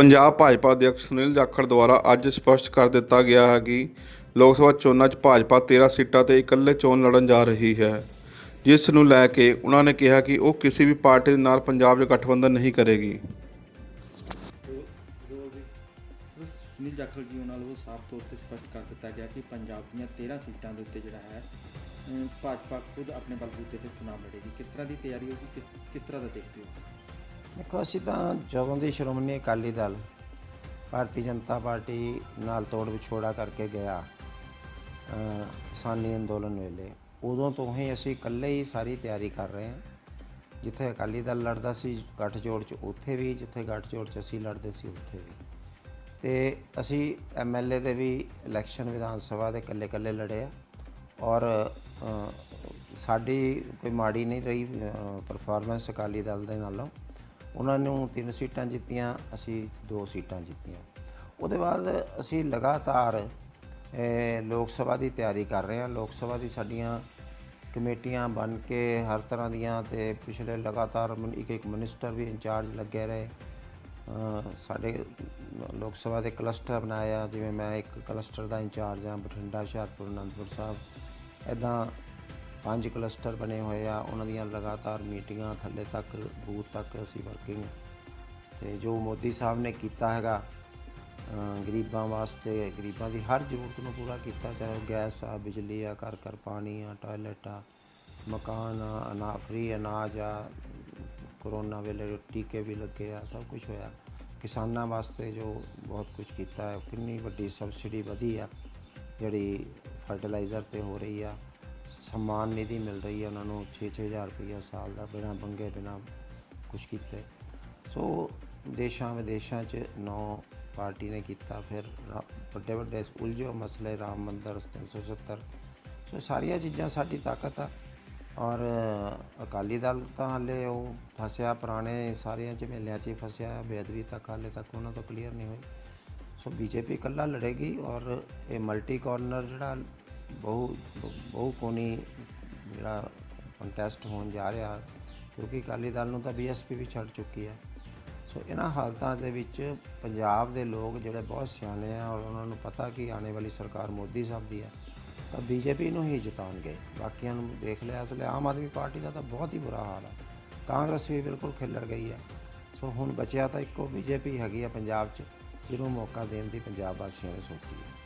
ਪੰਜਾਬ ਭਾਜਪਾ ਅਧਿਕਸ਼ ਸੁਨੀਲ ਜਾਖੜ ਦੁਆਰਾ ਅੱਜ ਸਪਸ਼ਟ ਕਰ ਦਿੱਤਾ ਗਿਆ ਹੈ ਕਿ ਲੋਕ ਸਭਾ ਚੋਣਾਂ 'ਚ ਭਾਜਪਾ 13 ਸੀਟਾਂ ਤੇ ਇਕੱਲੇ ਚੋਣ ਲੜਨ ਜਾ ਰਹੀ ਹੈ, ਜਿਸ ਨੂੰ ਲੈ ਕੇ ਉਹਨਾਂ ਨੇ ਕਿਹਾ ਕਿ ਉਹ ਕਿਸੇ ਵੀ ਪਾਰਟੀ ਦੇ ਨਾਲ ਪੰਜਾਬ 'ਚ ਗਠਬੰਧਨ ਨਹੀਂ ਕਰੇਗੀ। ਸੁਨੀਲ ਜਾਖੜ ਜੀ, ਉਹਨਾਂ ਵੱਲੋਂ ਸਾਫ਼ ਤੌਰ ਤੇ ਸਪਸ਼ਟ ਕਰ ਦਿੱਤਾ ਗਿਆ ਕਿ ਪੰਜਾਬ ਦੀਆਂ 13 ਸੀਟਾਂ ਦੇ ਉੱਤੇ ਜਿਹੜਾ ਹੈ ਭਾਜਪਾ ਖੁਦ ਆਪਣੇ ਬਲਬੂਤੇ ਤੇ ਚੁਣਾਵ ਲੜੇਗੀ। ਕਿਸ ਤਰ੍ਹਾਂ ਦੀ ਤਿਆਰੀ ਹੋਗੀ ਕਿਸ ਕਿਸ ਤਰ੍ਹਾਂ ਦਾ ਦੇਖਦੇ ਹੋ? ਦੇਖੋ, ਅਸੀਂ ਤਾਂ ਜਦੋਂ ਦੀ ਸ਼੍ਰੋਮਣੀ ਅਕਾਲੀ ਦਲ ਭਾਰਤੀ ਜਨਤਾ ਪਾਰਟੀ ਨਾਲ ਤੋੜ ਵਿਛੋੜਾ ਕਰਕੇ ਗਿਆ ਕਿਸਾਨੀ ਅੰਦੋਲਨ ਵੇਲੇ, ਉਦੋਂ ਤੋਂ ਹੀ ਅਸੀਂ ਇਕੱਲੇ ਹੀ ਸਾਰੀ ਤਿਆਰੀ ਕਰ ਰਹੇ ਹਾਂ। ਜਿੱਥੇ ਅਕਾਲੀ ਦਲ ਲੜਦਾ ਸੀ, ਗੱਠਜੋੜ 'ਚ ਉੱਥੇ ਵੀ, ਜਿੱਥੇ ਗੱਠਜੋੜ 'ਚ ਅਸੀਂ ਲੜਦੇ ਸੀ, ਉੱਥੇ ਵੀ। ਤੇ ਅਸੀਂ ਐਮਐਲਏ ਦੇ ਵੀ ਇਲੈਕਸ਼ਨ ਵਿਧਾਨ ਸਭਾ ਦੇ ਇਕੱਲੇ ਇਕੱਲੇ ਲੜੇ ਆ ਔਰ ਸਾਡੀ ਕੋਈ ਮਾੜੀ ਨਹੀਂ ਰਹੀ ਪਰਫਾਰਮੈਂਸ ਅਕਾਲੀ ਦਲ ਦੇ ਨਾਲੋਂ। ਉਹਨਾਂ ਨੂੰ ਤਿੰਨ ਸੀਟਾਂ ਜਿੱਤੀਆਂ, ਅਸੀਂ ਦੋ ਸੀਟਾਂ ਜਿੱਤੀਆਂ। ਉਹਦੇ ਬਾਅਦ ਅਸੀਂ ਲਗਾਤਾਰ ਲੋਕ ਸਭਾ ਦੀ ਤਿਆਰੀ ਕਰ ਰਹੇ ਹਾਂ। ਲੋਕ ਸਭਾ ਦੀ ਸਾਡੀਆਂ ਕਮੇਟੀਆਂ ਬਣ ਕੇ ਹਰ ਤਰ੍ਹਾਂ ਦੀਆਂ ਤੇ ਪਿਛਲੇ ਲਗਾਤਾਰ ਮਨ- ਇੱਕ ਇੱਕ ਮਿਨਿਸਟਰ ਵੀ ਇੰਚਾਰਜ ਲੱਗੇ ਰਹੇ। ਸਾਡੇ ਲੋਕ ਸਭਾ ਦੇ ਕਲਸਟਰ ਬਣਾਇਆ, ਜਿਵੇਂ ਮੈਂ ਇੱਕ ਕਲਸਟਰ ਦਾ ਇੰਚਾਰਜ ਹਾਂ, ਬਠਿੰਡਾ, ਹੁਸ਼ਿਆਰਪੁਰ, ਅਨੰਦਪੁਰ ਸਾਹਿਬ। ਐਦਾਂ ਪੰਜ ਕਲਸਟਰ ਬਣੇ ਹੋਏ ਆ, ਉਹਨਾਂ ਦੀਆਂ ਲਗਾਤਾਰ ਮੀਟਿੰਗਾਂ ਥੱਲੇ ਤੱਕ, ਬੂਥ ਤੱਕ ਅਸੀਂ ਵਰਕਿੰਗ ਤੇ ਜੋ ਮੋਦੀ ਸਾਹਿਬ ਨੇ ਕੀਤਾ ਹੈਗਾ ਗਰੀਬਾਂ ਵਾਸਤੇ, ਗਰੀਬਾਂ ਦੀ ਹਰ ਜ਼ਰੂਰਤ ਨੂੰ ਪੂਰਾ ਕੀਤਾ, ਚਾਹੇ ਉਹ ਗੈਸ ਆ, ਬਿਜਲੀ ਆ, ਘਰ ਘਰ ਪਾਣੀ ਆ ਟਾਇਲਟ ਆ, ਮਕਾਨ ਆ ਅਨਾ ਫਰੀ ਅਨਾਜ ਆ ਕਰੋਨਾ ਵੇਲੇ ਟੀਕੇ ਵੀ ਲੱਗੇ ਆ, ਸਭ ਕੁਝ ਹੋਇਆ। ਕਿਸਾਨਾਂ ਵਾਸਤੇ ਜੋ ਬਹੁਤ ਕੁਝ ਕੀਤਾ ਹੈ ਕਿੰਨੀ ਵੱਡੀ ਸਬਸਿਡੀ ਵਧੀ ਆ, ਜਿਹੜੀ ਫਰਟੀਲਾਈਜ਼ਰ ਤੇ ਹੋ ਰਹੀ ਆ। ਸਨਮਾਨ ਨਿਧੀ ਮਿਲ ਰਹੀ ਹੈ ਉਹਨਾਂ ਨੂੰ 6-6000 ਰੁਪਈਆ ਸਾਲ ਦਾ ਬਿਨਾਂ ਬੰਗੇ ਬਿਨਾਂ ਕੁਝ ਕੀਤੇ। ਸੋ ਦੇਸ਼ਾਂ ਵਿਦੇਸ਼ਾਂ 'ਚ ਨੌ ਪਾਰਟੀ ਨੇ ਕੀਤਾ, ਫਿਰ ਵੱਡੇ ਵੱਡੇ ਉਲਝੋ ਮਸਲੇ, ਰਾਮ ਮੰਦਰ 370 ਸੋ ਸਾਰੀਆਂ ਚੀਜ਼ਾਂ ਸਾਡੀ ਤਾਕਤ ਆ। ਔਰ ਅਕਾਲੀ ਦਲ ਤਾਂ ਹਾਲੇ ਉਹ ਫਸਿਆ, ਪੁਰਾਣੇ ਸਾਰੀਆਂ ਝਮੇਲਿਆਂ 'ਚ ਹੀ ਫਸਿਆ, ਬੇਅਦਬੀ ਤੱਕ ਹਾਲੇ ਤੱਕ ਉਹਨਾਂ ਤੋਂ ਕਲੀਅਰ ਨਹੀਂ ਹੋਈ। ਸੋ ਬੀਜੇਪੀ ਇਕੱਲਾ ਲੜੇਗੀ ਔਰ ਇਹ ਮਲਟੀ ਕਾਰਨਰ ਜਿਹੜਾ ਬਹੁ ਬਹੁ ਕੋਣੀ ਜਿਹੜਾ ਕੰਟੈਸਟ ਹੋਣ ਜਾ ਰਿਹਾ, ਕਿਉਂਕਿ ਅਕਾਲੀ ਦਲ ਨੂੰ ਤਾਂ ਬੀਐਸਪੀ ਵੀ ਛੱਡ ਚੁੱਕੀ ਹੈ। ਸੋ ਇਹਨਾਂ ਹਾਲਤਾਂ ਦੇ ਵਿੱਚ ਪੰਜਾਬ ਦੇ ਲੋਕ ਜਿਹੜੇ ਬਹੁਤ ਸਿਆਣੇ ਆ ਔਰ ਉਹਨਾਂ ਨੂੰ ਪਤਾ ਕਿ ਆਉਣ ਵਾਲੀ ਸਰਕਾਰ ਮੋਦੀ ਸਾਹਿਬ ਦੀ ਹੈ, ਤਾਂ ਬੀਜੇਪੀ ਨੂੰ ਹੀ ਜਿਤਾਉਣਗੇ। ਬਾਕੀਆਂ ਨੂੰ ਦੇਖ ਲਿਆ ਅਸਲੇ ਆਮ ਆਦਮੀ ਪਾਰਟੀ ਦਾ ਤਾਂ ਬਹੁਤ ਹੀ ਬੁਰਾ ਹਾਲ ਹੈ। ਕਾਂਗਰਸ ਵੀ ਬਿਲਕੁਲ ਖਿਲਰ ਗਈ ਹੈ। ਸੋ ਹੁਣ ਬਚਿਆ ਤਾਂ ਇੱਕੋ ਬੀਜੇਪੀ ਹੈਗੀ ਆ ਪੰਜਾਬ 'ਚ, ਜਿਹਨੂੰ ਮੌਕਾ ਦੇਣ ਦੀ ਪੰਜਾਬ ਵਾਸੀਆਂ ਨੇ ਸੋਚੀ ਹੈ।